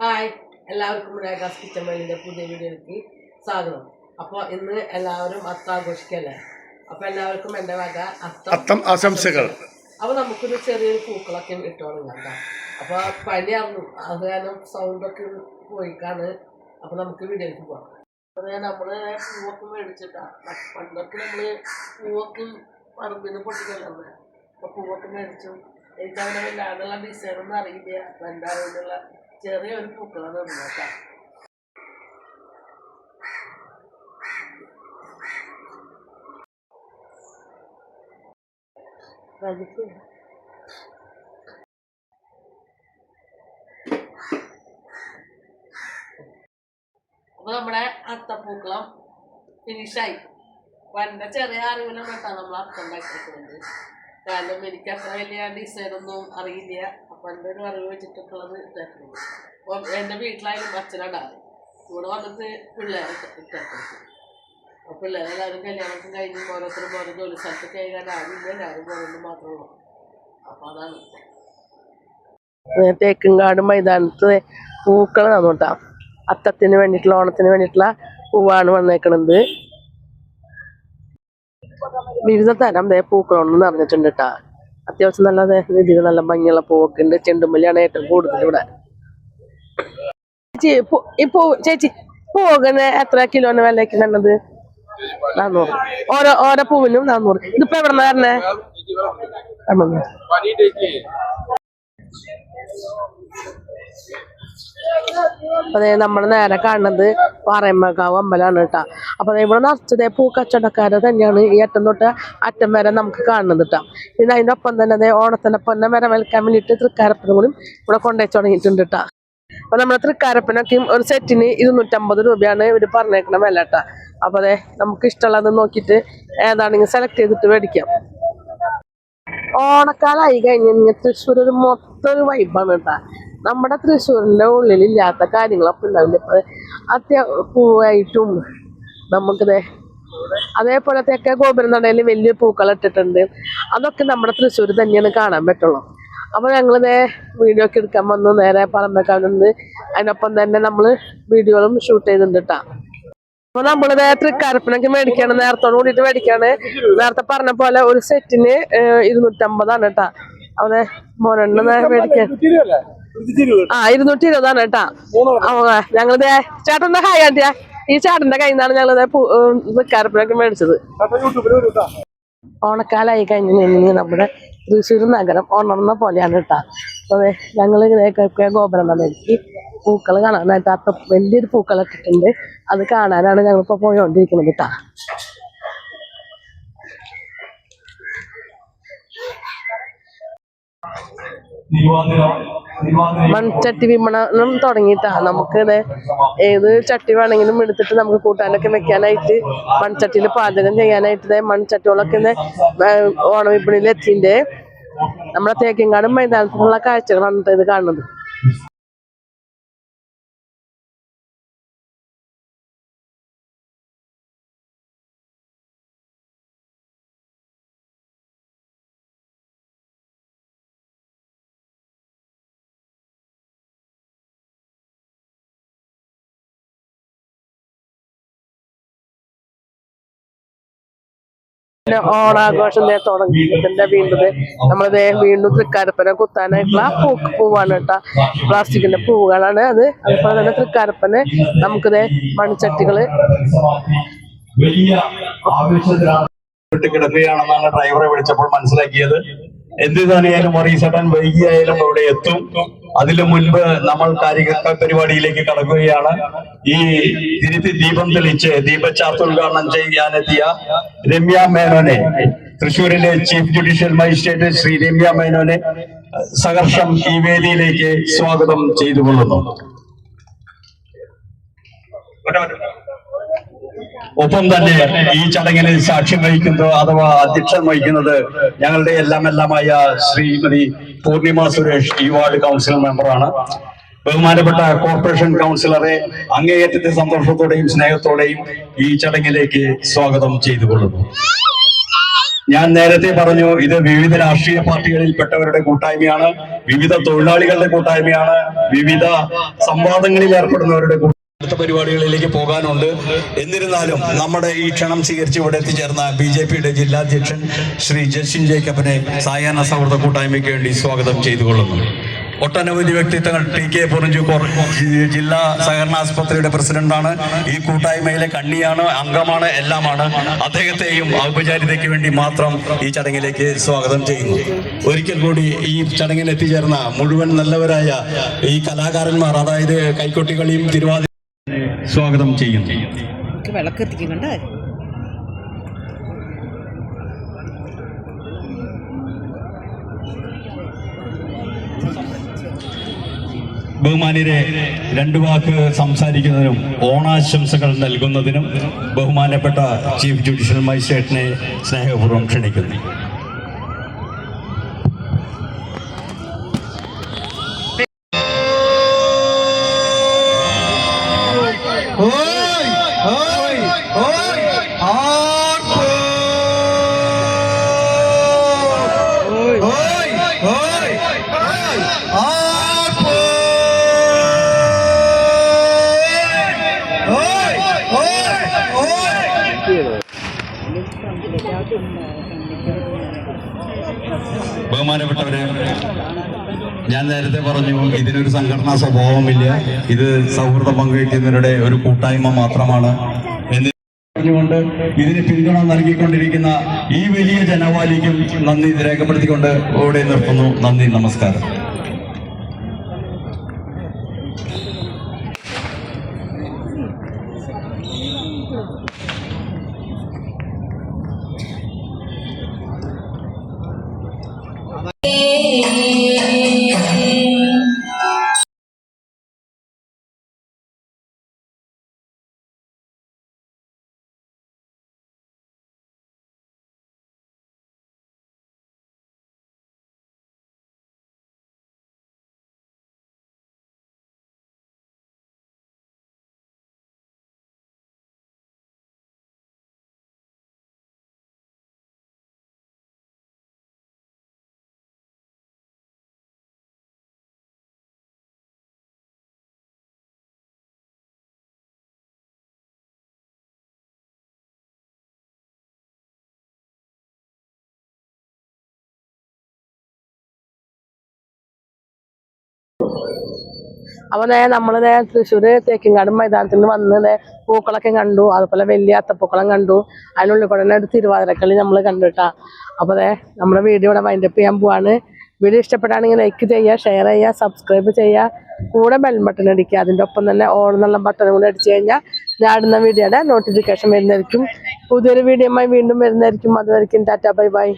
Hi. എല്ലാവർക്കും രേഖാസ് kitchen വേളിന്റെ പുതിയ വീഡിയോയിലേക്ക് സ്വാഗതം. അപ്പോൾ ഇന്ന് എല്ലാവരും അത്ത ആഘോഷിക്കല്ലേ? അപ്പോൾ എല്ലാവർക്കും എന്റെ വക അത്തം ആശംസകൾ. അപ്പോൾ നമുക്കൊരു ചെറിയൊരു പൂക്കളൊക്കെ ഇട്ട് തുടങ്ങാം കേട്ടോ. അപ്പോൾ പനിയായിരുന്നു അത് കാരണം സൗണ്ടൊക്കെ പോയിക്കാണ്. അപ്പോൾ നമുക്ക് വീഡിയോയിലേക്ക് പോകാം അപ്പോൾ നമ്മൾ പൂവൊക്കെ മേടിച്ചിട്ടാണ് പണ്ടൊക്കെ നമ്മൾ പൂവൊക്കെ പറമ്പിൽ നിന്ന് പൊട്ടിക്കല്ലേ അപ്പോൾ പൂവൊക്കെ മേടിച്ചു. എനിക്കങ്ങനെ വല്ലാണ്ടുള്ള ഡിസൈനൊന്നും അറിയില്ല. എന്റെ അറിവിലുള്ള ചെറിയൊരു പൂക്കളാണ് നോക്കാം അപ്പൊ നമ്മുടെ അത്തപ്പൂക്കളം ഫിനിഷായി. വന്റെ ചെറിയ അറിവിലും പെട്ടാണ് നമ്മൾ അത്തം ഉണ്ടാക്കിയിട്ടുണ്ട് കാരണം എനിക്ക് അത്ര വലിയ ഡിസൈനൊന്നും അറിയില്ല. ഒരു അറിവ് വെച്ചിട്ടുള്ളത് ഇട്ടേക്കുന്നത് അപ്പം എന്റെ വീട്ടിലായാലും അച്ഛനുണ്ടാകും ഇവിടെ വന്നിട്ട് പിള്ളേരെ ഇട്ടേക്കുന്നത് അപ്പൊ പിള്ളേരെല്ലാവരും കല്യാണത്തിന് കഴിഞ്ഞ് ഓരോരുത്തരും ഓരോ ജോലി സ്ഥലത്തൊക്കെ കഴിയാൻ ആരുമില്ല എല്ലാവരും പോകുന്നത് മാത്രമേ ഉള്ളൂ. അപ്പൊ അതാണ്. തേക്കുംകാട് മൈതാനത്ത് പൂക്കൾ തന്നോട്ടാ. അത്തത്തിന് വേണ്ടിയിട്ടുള്ള ഓണത്തിന് വേണ്ടിയിട്ടുള്ള പൂവാണ് വന്നേക്കണത്. വിവിധ തരം ദേ പൂക്കളൊന്നും നിറഞ്ഞിട്ടുണ്ട് കേട്ടാ അത്യാവശ്യം നല്ല രീതിയിൽ നല്ല ഭംഗിയുള്ള പൂവൊക്കെ ഉണ്ട്. ചെണ്ടുമല്ലിയാണ് ഏറ്റവും കൂടുതൽ ഇവിടെ. ചേച്ചി ഇപ്പോ ചേച്ചി പൂവൊക്കെ എത്ര കിലോന് വിലയ്ക്ക് തന്നത് നാന്നൂറ്. ഓരോ ഓരോ പൂവിനും നാന്നൂറ്. ഇതിപ്പോ എവിടെ നിന്ന് തരണേ? അതെ നമ്മൾ നേരെ കാണുന്നത് പാറയമ്മക്കാവ് അമ്പലമാണ് കേട്ടോ. അപ്പൊ ദേ ഇവിടെ നിറച്ചതേ പൂക്കച്ചവടക്കാരെ തന്നെയാണ് ഈ അറ്റം തൊട്ട് അറ്റം വരെ നമുക്ക് കാണുന്നത് കേട്ടോ. പിന്നെ അതിന്റെ ഒപ്പം തന്നെ ദേ ഓണത്തിന്റെ പൊന്നെ വരെ വലിക്കാൻ വേണ്ടിയിട്ട് തൃക്കാരപ്പനും കൂടി ഇവിടെ കൊണ്ടുവച്ച് തുടങ്ങിയിട്ടുണ്ട് കേട്ടോ. അപ്പൊ നമ്മുടെ തൃക്കാരപ്പനൊക്കെ ഒരു സെറ്റിന് ഇരുന്നൂറ്റമ്പത് രൂപയാണ് ഇവർ പറഞ്ഞേക്കണ വില കേട്ടോ. അപ്പോൾ അതെ നമുക്ക് ഇഷ്ടമുള്ളത് നോക്കിയിട്ട് ഏതാണെങ്കിൽ സെലക്ട് ചെയ്തിട്ട് മേടിക്കാം. ഓണക്കാലായി കഴിഞ്ഞ് തൃശ്ശൂർ ഒരു മൊത്തം ഒരു വൈബാണ് കേട്ടാ. നമ്മുടെ തൃശ്ശൂരിന്റെ ഉള്ളിലില്ലാത്ത കാര്യങ്ങളൊക്കെ ഉണ്ടാവില്ല? ഇപ്പം അത്യ പൂവായിട്ടും അതേപോലെ തെക്കേ ഗോപുരം നടയിൽ വലിയ പൂക്കൾ ഇട്ടിട്ടുണ്ട്. അതൊക്കെ നമ്മുടെ തൃശ്ശൂർ തന്നെയാണ് കാണാൻ പറ്റുള്ളൂ. അപ്പോൾ ഞങ്ങളിതേ വീഡിയോ ഒക്കെ എടുക്കാൻ വന്നു. നേരെ പറമ്പേക്കാവുന്നത് അതിനൊപ്പം തന്നെ നമ്മൾ വീഡിയോകളും ഷൂട്ട് ചെയ്തിട്ടുണ്ട് കേട്ടാ അപ്പൊ നമ്മളിതേ തൃക്കാരപ്പനൊക്കെ മേടിക്കാണ്. നേരത്തോട് കൂടിയിട്ട് മേടിക്കാണ്. നേരത്തെ പറഞ്ഞ പോലെ ഒരു സെറ്റിന് ഇരുന്നൂറ്റമ്പതാണ് കേട്ടാ അവിടെ മോനെണ്ണ മേടിക്കാൻ ആ ഇരുന്നൂറ്റി ഇരുപതാണ് കേട്ടാ ഞങ്ങൾ ഞങ്ങളിത് ചേട്ടന്റെ ഹായ് ആട്ടിയാ ഈ ചേട്ടന്റെ കയ്യിൽ നിന്നാണ് ഞങ്ങളിത് തൃക്കാരപ്പനൊക്കെ മേടിച്ചത്. ഓണക്കാലായി കഴിഞ്ഞ് നമ്മുടെ തൃശ്ശൂർ നഗരം ഉണർന്ന പോലെയാണ് കേട്ടാ. അപ്പൊ ഞങ്ങൾ ഇങ്ങനെ ഗോപുരം നടക്കി പൂക്കൾ കാണാനായിട്ട് അത്ര വലിയൊരു പൂക്കളൊക്കെ ഇട്ടുണ്ട് അത് കാണാനാണ് ഞങ്ങളിപ്പോ പോയോണ്ടിരിക്കുന്നത് കേട്ടാ. മൺചട്ടി വിപണനം തുടങ്ങിയിട്ടാ. നമുക്ക് ഏത് ചട്ടി വേണമെങ്കിലും എടുത്തിട്ട് നമുക്ക് കൂട്ടാനൊക്കെ വെക്കാനായിട്ട് മൺചട്ടിയിൽ പാചകം ചെയ്യാനായിട്ട് മൺചട്ടികളൊക്കെ ഓണ വിപണിയിൽ എത്തിന്റെ നമ്മളെ തേക്കിങ്ങാടും മൈതാനത്തുള്ള കാഴ്ചകളാണ് ഇത് കാണുന്നത്. പിന്നെ ഓണാഘോഷം നേരത്തെ തുടങ്ങിയതിന്റെ വീണ്ടും നമ്മളിത് വീണ്ടും തൃക്കാരപ്പന കുത്താനായിട്ടുള്ള പൂക്ക് പൂവാണ് കേട്ടോ. പ്ലാസ്റ്റിക്കിന്റെ പൂവുകളാണ് അത്. അതുപോലെ തന്നെ തൃക്കാരപ്പന് നമുക്കിത് മൺചട്ടികൾ. വലിയ കിടക്കുകയാണെന്നാണ് ഡ്രൈവറെ വിളിച്ചപ്പോൾ മനസ്സിലാക്കിയത്. എന്ത് തന്നെയായാലും മറീസേട്ടൻ വൈകിയായാലും അവിടെ എത്തും. അതിനു മുൻപ് നമ്മൾ കാര്യ പരിപാടിയിലേക്ക് കടക്കുകയാണ്. ഈ തിരുത്തി ദീപം തെളിച്ച് ദീപചാർത്ത് ഉദ്ഘാടനം ചെയ്യാനെത്തിയ രമ്യ മേനോനെ തൃശൂരിലെ chief judicial magistrate Shri Ramya മേനോനെ സഹർഷം ഈ വേദിയിലേക്ക് സ്വാഗതം ചെയ്തുകൊള്ളുന്നു. ഒപ്പം തന്നെ ഈ ചടങ്ങിന് സാക്ഷ്യം വഹിക്കുന്നത് അഥവാ അധ്യക്ഷം വഹിക്കുന്നത് ഞങ്ങളുടെ എല്ലാം എല്ലാമായ ശ്രീമതി പൂർണിമ സുരേഷ് ഈ വാർഡ് കൗൺസിൽ മെമ്പറാണ്. ബഹുമാനപ്പെട്ട കോർപ്പറേഷൻ കൗൺസിലറെ അങ്ങേയറ്റത്തെ സന്തോഷത്തോടെയും സ്നേഹത്തോടെയും ഈ ചടങ്ങിലേക്ക് സ്വാഗതം ചെയ്തുകൊള്ളുന്നു. ഞാൻ നേരത്തെ പറഞ്ഞു ഇത് വിവിധ രാഷ്ട്രീയ പാർട്ടികളിൽപ്പെട്ടവരുടെ കൂട്ടായ്മയാണ് വിവിധ തൊഴിലാളികളുടെ കൂട്ടായ്മയാണ് വിവിധ സംവാദങ്ങളിൽ ഏർപ്പെടുന്നവരുടെ അടുത്ത പരിപാടികളിലേക്ക് പോകാനുണ്ട്. എന്നിരുന്നാലും നമ്മുടെ ഈ ക്ഷണം സ്വീകരിച്ച് ഇവിടെ എത്തിച്ചേർന്ന ബി ജെ പിയുടെ ജില്ലാധ്യക്ഷൻ ശ്രീ ജസ്റ്റിൻ ജേക്കബിനെ സായാഹ്ന സൗഹൃദ കൂട്ടായ്മയ്ക്ക് വേണ്ടി സ്വാഗതം ചെയ്തുകൊള്ളുന്നു. ഒട്ടനവധി വ്യക്തിത്വങ്ങൾ ടി കെ പൊറിഞ്ചുകോർ ജില്ലാ സഹകരണ ആസ്പത്രിയുടെ പ്രസിഡന്റാണ്. ഈ കൂട്ടായ്മയിലെ കണ്ണിയാണ് അംഗമാണ് എല്ലാമാണ്. അദ്ദേഹത്തെയും ഔപചാരികതയ്ക്ക് വേണ്ടി മാത്രം ഈ ചടങ്ങിലേക്ക് സ്വാഗതം ചെയ്യുന്നു. ഒരിക്കൽ കൂടി ഈ ചടങ്ങിൽ എത്തിച്ചേർന്ന മുഴുവൻ നല്ലവരായ ഈ കലാകാരന്മാർ അതായത് കൈക്കൊട്ടികളിയും തിരുവാതിര സ്വാഗതം ചെയ്യുന്നു. വിളക്ക് എത്തിക്കുന്നുണ്ട് ബഹുമാനിരെ രണ്ടു വാക്ക് സംസാരിക്കുന്നതിനും ഓണാശംസകൾ നൽകുന്നതിനും ബഹുമാനപ്പെട്ട ചീഫ് ജുഡീഷ്യൽ മജിസ്ട്രേറ്റിനെ സ്നേഹപൂർവം ക്ഷണിക്കുന്നു. ബഹുമാനപ്പെട്ടവരെ ഞാൻ നേരത്തെ പറഞ്ഞു ഇതിനൊരു സംഘടനാ സ്വഭാവമില്ല ഇത് സൗഹൃദം പങ്കുവയ്ക്കുന്നവരുടെ ഒരു കൂട്ടായ്മ മാത്രമാണ് എന്ന് പറഞ്ഞുകൊണ്ട് ഇതിന് പിന്തുണ നൽകിക്കൊണ്ടിരിക്കുന്ന ഈ വലിയ ജനവാലിക്കും നന്ദി രേഖപ്പെടുത്തിക്കൊണ്ട് ഇവിടെ നിർത്തുന്നു. നന്ദി നമസ്കാരം. Amen. അപ്പൊ നേ നമ്മൾ നേ തൃശ്ശൂര് തേക്കിങ്ങാട് മൈതാനത്തിൽ നിന്ന് വന്ന് പൂക്കളൊക്കെ കണ്ടു. അതുപോലെ വലിയ അത്തപ്പൂക്കളം കണ്ടു. അതിനുള്ളിൽ കൂടെ തന്നെ ഒരു തിരുവാതിരക്കളി നമ്മൾ കണ്ടുട്ടാ അപ്പൊ അതെ നമ്മുടെ വീഡിയോ ഇവിടെ വൈൻഡപ്പ് ചെയ്യാൻ പോവാണ്. വീഡിയോ ഇഷ്ടപ്പെട്ടാണെങ്കിൽ ലൈക്ക് ചെയ്യുക ഷെയർ ചെയ്യുക സബ്സ്ക്രൈബ് ചെയ്യുക കൂടെ ബെൽ ബട്ടൺ അടിക്കുക. അതിന്റെ ഒപ്പം തന്നെ ഓൾ എന്നുള്ള ബട്ടൺ കൂടെ അടിച്ചു കഴിഞ്ഞാൽ ഞാടുന്ന വീഡിയോയുടെ നോട്ടിഫിക്കേഷൻ വരുന്നതായിരിക്കും. പുതിയൊരു വീഡിയോയുമായി വീണ്ടും വരുന്നതായിരിക്കും. അതുവരെയും ടാറ്റ ബൈ ബൈ